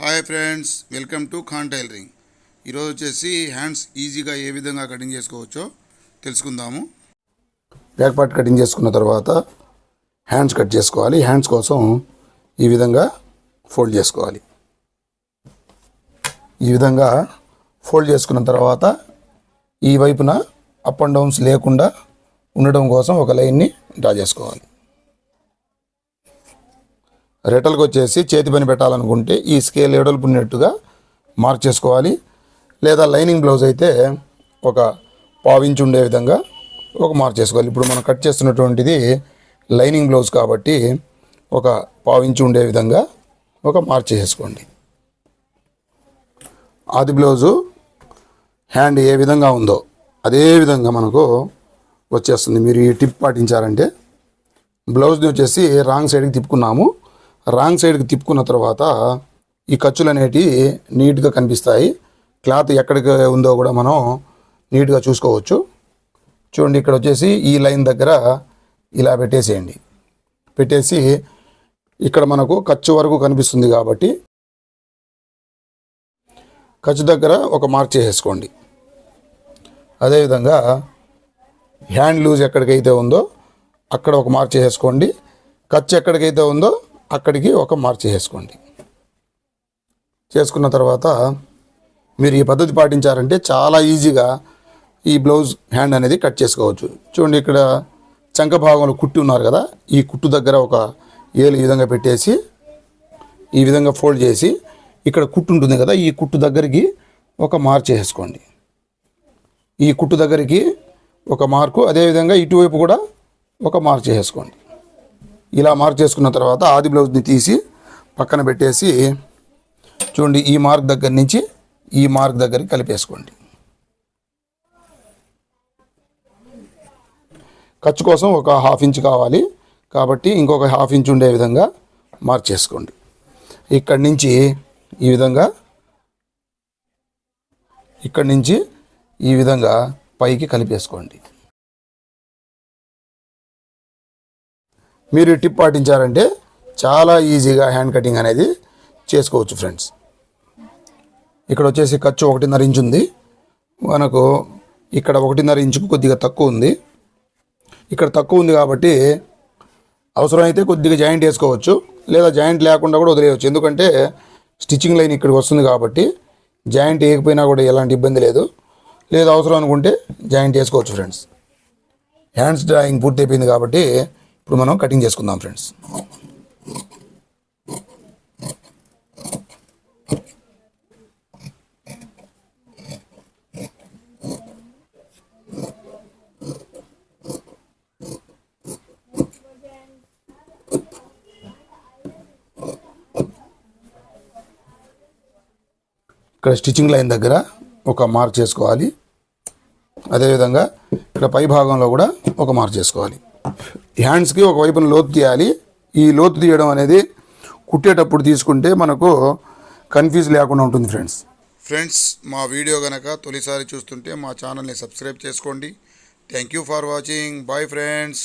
Hi friends welcome to Khan tailoring. ఈరోజు వచ్చేసి hands ఈజీగా ఏ విధంగా కటింగ్ చేసుకోవచ్చో తెలుసుకుందాము. బ్యాక్ పార్ట్ కటింగ్ చేసుకున్న తర్వాత హ్యాండ్స్ కట్ చేసుకోవాలి. హ్యాండ్స్ కోసం ఈ విధంగా ఫోల్డ్ చేసుకోవాలి. ఈ విధంగా ఫోల్డ్ చేసుకున్న తర్వాత ఈ వైపున అప్ అండ్ డౌన్స్ లేకుండా ఉండడం కోసం ఒక లైన్ని డ్రా చేసుకోవాలి. రెటల్కి వచ్చేసి చేతి పని పెట్టాలనుకుంటే ఈ స్కేల్ ఎడల్పు ఉన్నట్టుగా మార్క్ చేసుకోవాలి. లేదా లైనింగ్ బ్లౌజ్ అయితే ఒక పావించి ఉండే విధంగా ఒక మార్క్ చేసుకోవాలి. ఇప్పుడు మనం కట్ చేస్తున్నటువంటిది లైనింగ్ బ్లౌజ్ కాబట్టి ఒక పావించి ఉండే విధంగా ఒక మార్క్ చేసుకోండి. ఆది బ్లౌజు హ్యాండ్ ఏ విధంగా ఉందో అదే విధంగా మనకు వచ్చేస్తుంది. మీరు ఈ టిప్ పాటించారంటే బ్లౌజ్ని వచ్చేసి రాంగ్ సైడ్కి తిప్పుకున్నాము. రాంగ్ సైడ్కి తిప్పుకున్న తర్వాత ఈ ఖర్చులు అనేటివి నీట్గా కనిపిస్తాయి. క్లాత్ ఎక్కడికి ఉందో కూడా మనం నీట్గా చూసుకోవచ్చు. చూడండి ఇక్కడ వచ్చేసి ఈ లైన్ దగ్గర ఇలా పెట్టేసేయండి. పెట్టేసి ఇక్కడ మనకు ఖర్చు వరకు కనిపిస్తుంది కాబట్టి ఖర్చు దగ్గర ఒక మార్క్ చేసేసుకోండి. అదేవిధంగా హ్యాండ్ లూజ్ ఎక్కడికైతే ఉందో అక్కడ ఒక మార్క్ చేసేసుకోండి. ఖర్చు ఎక్కడికైతే ఉందో అక్కడికి ఒక మార్క్ వేసుకోండి చేసుకున్న తర్వాత మీరు ఈ పద్ధతి పాటించారంటే చాలా ఈజీగా ఈ బ్లౌజ్ హ్యాండ్ అనేది కట్ చేసుకోవచ్చు. చూడండి ఇక్కడ చంక భాగంలో కుట్టి ఉన్నారు కదా ఈ కుట్టు దగ్గర ఒక ఏలు ఈ విధంగా పెట్టేసి ఈ విధంగా ఫోల్డ్ చేసి ఇక్కడ కుట్టు ఉంటుంది కదా ఈ కుట్టు దగ్గరికి ఒక మార్క్ వేసుకోండి ఈ కుట్టు దగ్గరికి ఒక మార్కు అదేవిధంగా ఇటువైపు కూడా ఒక మార్క్ వేసుకోండి ఇలా మార్క్ చేసుకున్న తర్వాత ఆది బ్లౌజ్ని తీసి పక్కన పెట్టేసి చూడండి ఈ మార్క్ దగ్గర నుంచి ఈ మార్క్ దగ్గరికి కలిపేసుకోండి. ఖర్చు కోసం ఒక హాఫ్ ఇంచ్ కావాలి కాబట్టి ఇంకొక హాఫ్ ఇంచ్ ఉండే విధంగా మార్క్ చేసుకోండి. ఇక్కడి నుంచి ఈ విధంగా ఇక్కడి నుంచి ఈ విధంగా పైకి కలిపేసుకోండి. మీరు టిప్ పాటించారంటే చాలా ఈజీగా హ్యాండ్ కటింగ్ అనేది చేసుకోవచ్చు ఫ్రెండ్స్ ఇక్కడ వచ్చేసి ఖర్చు ఒకటిన్నర ఇంచు ఉంది. మనకు ఇక్కడ ఒకటిన్నర ఇంచుకు కొద్దిగా తక్కువ ఉంది. ఇక్కడ తక్కువ ఉంది కాబట్టి అవసరమైతే కొద్దిగా జాయింట్ వేసుకోవచ్చు. లేదా జాయింట్ లేకుండా కూడా వదిలేయవచ్చు. ఎందుకంటే స్టిచ్చింగ్ లైన్ ఇక్కడికి వస్తుంది కాబట్టి జాయింట్ వేయకపోయినా కూడా ఎలాంటి ఇబ్బంది లేదు. లేదు అవసరం అనుకుంటే జాయింట్ వేసుకోవచ్చు ఫ్రెండ్స్ హ్యాండ్స్ డ్రాయింగ్ పూర్తి అయిపోయింది కాబట్టి ఇప్పుడు మనం కటింగ్ చేసుకుందాం ఫ్రెండ్స్ ఇక్కడ స్టిచ్చింగ్ లైన్ దగ్గర ఒక మార్క్ చేసుకోవాలి. అదేవిధంగా ఇక్కడ పై భాగంలో కూడా ఒక మార్క్ చేసుకోవాలి. హ్యాండ్స్కి ఒక వైపున లోతు తీయాలి. ఈ లోతు తీయడం అనేది కుట్టేటప్పుడు తీసుకుంటే మనకు కన్ఫ్యూజ్ లేకుండా ఉంటుంది ఫ్రెండ్స్ ఫ్రెండ్స్ మా వీడియో కనుక తొలిసారి చూస్తుంటే మా ఛానల్ని సబ్స్క్రైబ్ చేసుకోండి. Thank you for watching bye friends